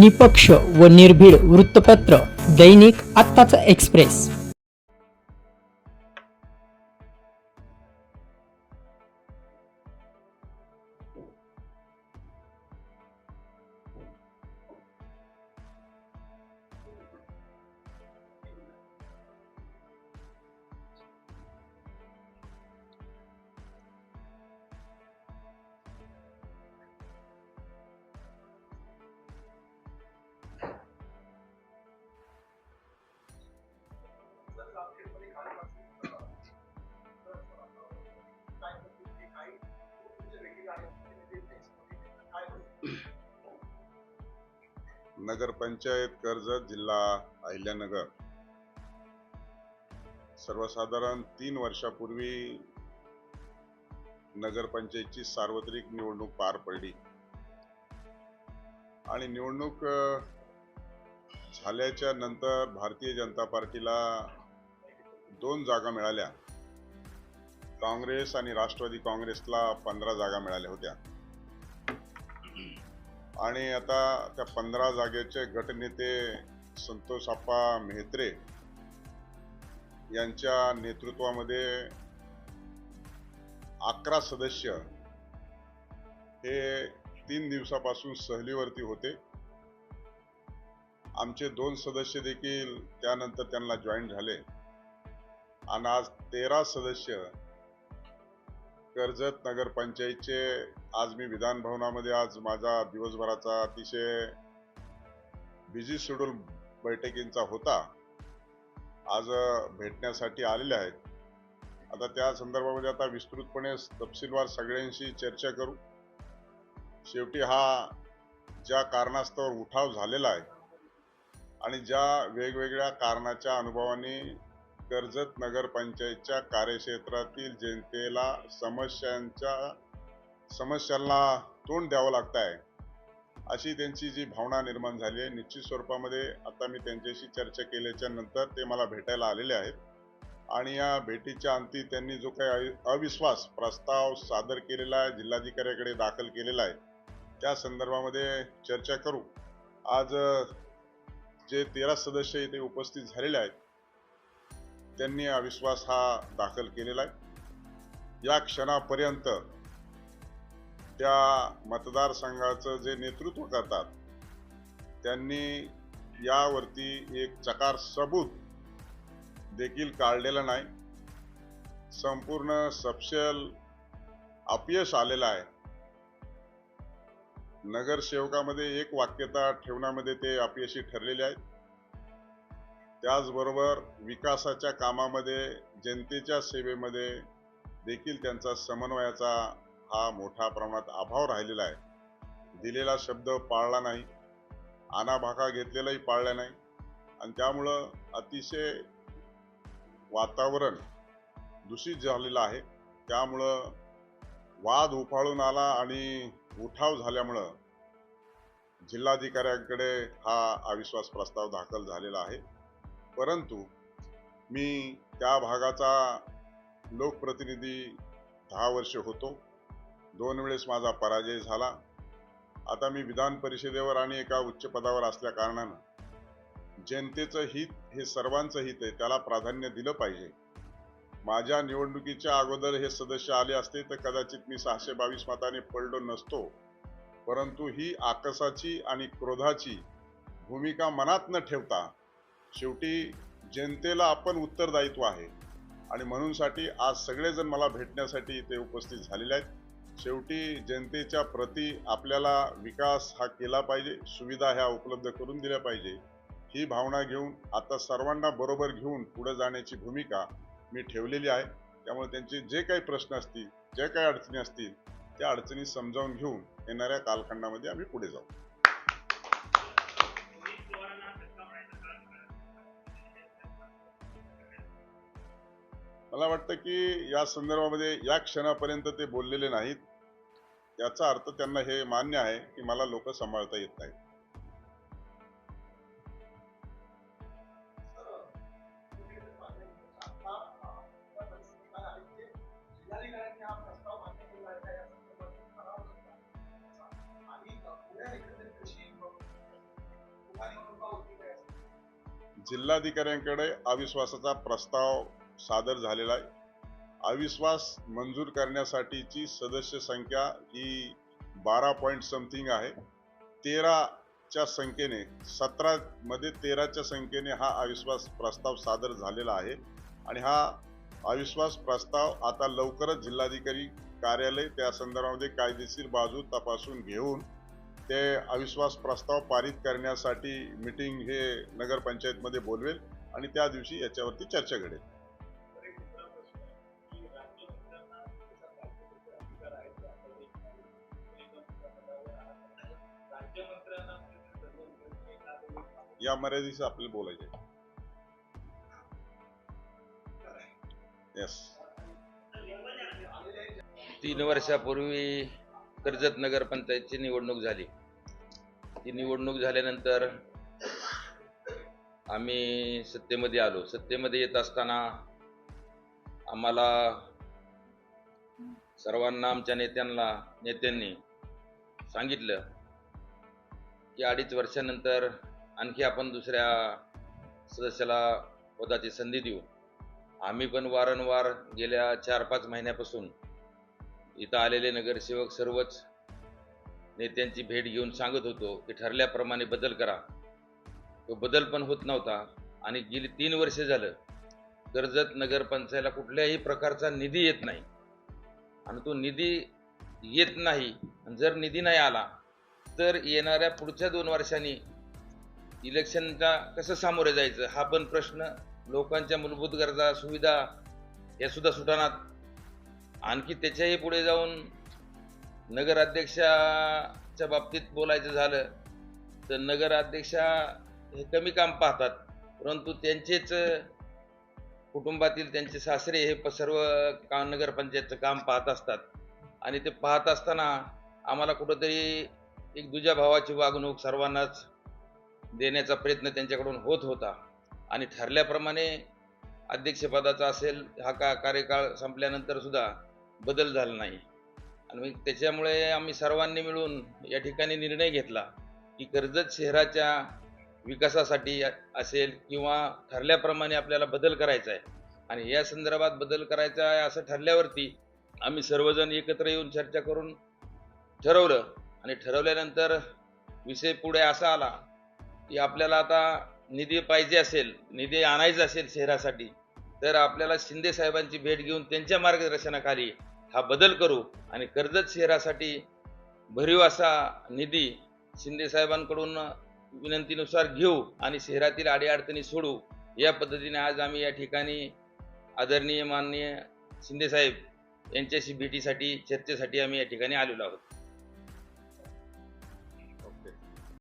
निपक्ष व निर्भीड वृत्तपत्र दैनिक आत्ताचा एक्सप्रेस. नगरपंचायत कर्जत जिल्हा अहिल्यानगर. सर्वसाधारण तीन वर्षापूर्वी नगरपंचायतची सार्वत्रिक निवडणूक पार पडली. आणि निवडणूक झाल्याच्यानंतर भारतीय जनता पार्टीला दोन जागा मिळाल्या. काँग्रेस आणि राष्ट्रवादी काँग्रेसला पंधरा जागा मिळाल्या होत्या. आणि आता त्या पंधरा जागेचे गटनेते संतोष आप्पा मेहत्रे यांच्या नेतृत्वामध्ये अकरा सदस्य हे तीन दिवसापासून सहलीवरती होते. आमचे दोन सदस्य देखील त्यानंतर त्यांना जॉईन झाले. आणि आज तेरा सदस्य कर्जत नगरपंचायतचे आज मी विधान भवनामध्ये आज माझा दिवसभराचा अतिशय बिझी शेड्यूल बैठकींचा होता. आज भेटण्यासाठी आलेले आहेत. आता त्या संदर्भामध्ये आता विस्तृतपणे तपशीलवार सगळ्यांशी चर्चा करू. शेवटी हा ज्या कारणास्तव उठाव झालेला आहे आणि ज्या वेगवेगळ्या कारणाच्या अनुभवाने कर्जत नगरपंचायतच्या कार्यक्षेत्रातील जनतेला समस्यांच्या समस्यांना तोंड द्यावं लागत आहे अशी त्यांची जी भावना निर्माण झाली आहे निश्चित स्वरूपामध्ये आता मी त्यांच्याशी चर्चा केल्याच्यानंतर ते मला भेटायला आलेले आहेत. आणि या भेटीच्या अंती त्यांनी जो काही अविश्वास प्रस्ताव सादर केलेला आहे जिल्हाधिकाऱ्याकडे दाखल केलेला आहे त्या संदर्भामध्ये चर्चा करू. आज जे तेरा सदस्य इथे उपस्थित झालेले आहेत त्यांनी अविश्वास हा दाखल केलेला आहे. या क्षणापर्यंत त्या मतदारसंघाचं जे नेतृत्व करतात त्यांनी यावरती एक चकार सबूत देखील काढलेलं नाही. संपूर्ण सपशल अपयश आलेलं आहे. नगरसेवकामध्ये एक वाक्यता ठेवण्यामध्ये ते अपयशी ठरलेले आहेत. त्याचबरोबर विकासाच्या कामामध्ये जनतेच्या सेवेमध्ये देखील त्यांचा समन्वयाचा हा मोठ्या प्रमाणात अभाव राहिलेला आहे. दिलेला शब्द पाळला नाही. आणाभाका घेतलेलाही पाळला नाही. आणि त्यामुळं अतिशय वातावरण दूषित झालेलं आहे. त्यामुळं वाद उफाळून आला आणि उठाव झाल्यामुळं जिल्हाधिकाऱ्यांकडे हा अविश्वास प्रस्ताव दाखल झालेला आहे. परंतु मी त्या भागाचा लोकप्रतिनिधी दहा वर्ष होतो. दोन वेळेस माझा पराजय झाला. आता मी विधान परिषदेवर आणि एका उच्च पदावर असल्या कारणानं जनतेचं हित हे सर्वांचं हित आहे त्याला प्राधान्य दिलं पाहिजे. माझ्या निवडणुकीच्या अगोदर हे सदस्य आले असते तर कदाचित मी सहाशे बावीस मताने पडलो नसतो. परंतु ही आकसाची आणि क्रोधाची भूमिका मनात न ठेवता शेवटी जनतेला आपण उत्तरदायित्व आहे. आणि म्हणूनसाठी आज सगळेजण मला भेटण्यासाठी इथे उपस्थित झालेले आहेत. शेवटी जनतेच्या प्रती आपल्याला विकास हा केला पाहिजे सुविधा ह्या उपलब्ध करून दिल्या पाहिजे. ही भावना घेऊन आता सर्वांना बरोबर घेऊन पुढे जाण्याची भूमिका मी ठेवलेली आहे. त्यामुळे त्यांचे जे काही प्रश्न असतील जे काही अडचणी असतील त्या अडचणी समजावून घेऊन येणाऱ्या कालखंडामध्ये आम्ही पुढे जाऊ. मला वाटतं की या संदर्भामध्ये या क्षणापर्यंत ते बोललेले नाहीत. याचा अर्थ त्यांना हे मान्य आहे की मला लोक सांभाळता येत नाहीत. जिल्हाधिकाऱ्यांकडे अविश्वासाचा प्रस्ताव सादर झालेला आहे. अविश्वास मंजूर करण्यासाठीची सदस्य संख्या ही बारा पॉईंट समथिंग आहे. तेराच्या संख्येने सतरामध्ये तेराच्या संख्येने हा अविश्वास प्रस्ताव सादर झालेला आहे. आणि हा अविश्वास प्रस्ताव आता लवकरच जिल्हाधिकारी कार्यालय त्या संदर्भामध्ये कायदेशीर बाजू तपासून घेऊन ते अविश्वास प्रस्ताव पारित करण्यासाठी मिटिंग हे नगरपंचायतमध्ये बोलवेल आणि त्या दिवशी याच्यावरती चर्चा घडेल. या मर्यादेशी आपल्याला बोलायचे येस तीन वर्षापूर्वी कर्जत नगर पंचायतची निवडणूक झाली. ती निवडणूक झाल्यानंतर आम्ही सत्तेमध्ये आलो. सत्तेमध्ये येत असताना आम्हाला सर्वांना आमच्या नेत्यांना नेत्यांनी सांगितलं की अडीच वर्षानंतर आणखी आपण दुसऱ्या सदस्याला पदाची संधी देऊ. आम्ही पण वारंवार गेल्या चार पाच महिन्यापासून इथं आलेले नगरसेवक सर्वच नेत्यांची भेट घेऊन सांगत होतो की ठरल्याप्रमाणे बदल करा. तो बदल पण होत नव्हता आणि गेली तीन वर्षे झालं कर्जत नगरपंचायतला कुठल्याही प्रकारचा निधी येत नाही. आणि तो निधी येत नाही. आणि जर निधी नाही आला तर येणाऱ्या पुढच्या दोन वर्षांनी इलेक्शनचा कसं सामोरे जायचं? हा पण प्रश्न लोकांच्या मूलभूत गरजा सुविधा या सुद्धा सुटाणात आणखी त्याच्याही पुढे जाऊन नगराध्यक्षाच्या बाबतीत बोलायचं झालं तर नगराध्यक्षा हे कमी काम पाहतात. परंतु त्यांचेच कुटुंबातील त्यांचे सासरे हे प- सर्व का नगरपंचायतचं काम पाहत असतात. आणि ते पाहत असताना आम्हाला कुठंतरी एक दुजा भावाची वागणूक सर्वांनाच देण्याचा प्रयत्न त्यांच्याकडून होत होता. आणि ठरल्याप्रमाणे अध्यक्षपदाचा असेल हा का कार्यकाळ संपल्यानंतर सुद्धा बदल झाला नाही. आणि मग त्याच्यामुळे आम्ही सर्वांनी मिळून या ठिकाणी निर्णय घेतला की कर्जत शहराच्या विकासासाठी असेल किंवा ठरल्याप्रमाणे आपल्याला बदल करायचा आहे. आणि या संदर्भात बदल करायचा आहे असं ठरल्यावरती आम्ही सर्वजण एकत्र येऊन चर्चा करून ठरवलं. आणि ठरवल्यानंतर विषय पुढे असा आला की आपल्याला आता निधी पाहिजे असेल निधी आणायचा असेल शहरासाठी तर आपल्याला शिंदे साहेबांची भेट घेऊन त्यांच्या मार्गदर्शनाखाली हा बदल करू आणि कर्जत शहरासाठी भरीव असा निधी शिंदे साहेबांकडून विनंतीनुसार घेऊ आणि शहरातील अडीअडचणी सोडू. या पद्धतीने आज आम्ही या ठिकाणी आदरणीय माननीय शिंदेसाहेब यांच्याशी भेटीसाठी चर्चेसाठी आम्ही या ठिकाणी आलेलो आहोत.